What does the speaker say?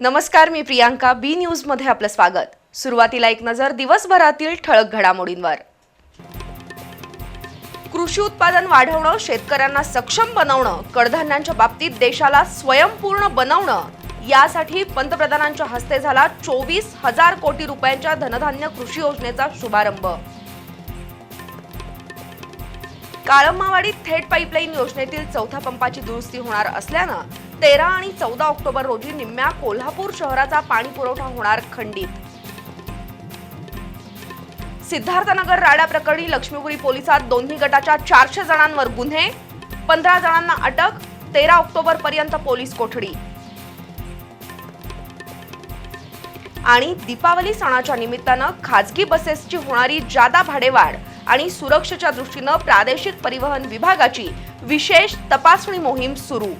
नमस्कार मी प्रियांका बी न्यूजमध्ये आपलं स्वागत. सुरुवातीला एक नजर दिवसभरातील ठळक घडामोडींवर. कृषी उत्पादन वाढवणं शेतकऱ्यांना सक्षम बनवणं कडधान्यांच्या बाबतीत देशाला स्वयंपूर्ण बनवणं यासाठी पंतप्रधानांच्या हस्ते झाला चोवीस हजार कोटी रुपयांच्या धनधान्य कृषी योजनेचा शुभारंभ. काळंबावाडीत थेट पाईपलाईन योजनेतील चौथ्या पंपाची दुरुस्ती होणार असल्यानं तेरा आणि चौदा ऑक्टोबर रोजी निम्म्या कोल्हापूर शहराचा पाणी पुरवठा होणार खंडित. सिद्धार्थनगर राडा प्रकरणी लक्ष्मीपुरी पोलिसात दोन्ही गटाच्या चारशे जणांवर गुन्हे पंधरा जणांना अटक तेरा ऑक्टोबर पर्यंत पोलीस कोठडी. आणि दीपावली सणाच्या निमित्तानं खाजगी बसेसची होणारी जादा भाडेवाढ आणि सुरक्षेच्या दृष्टीनं प्रादेशिक परिवहन विभागाची विशेष तपासणी मोहीम सुरू.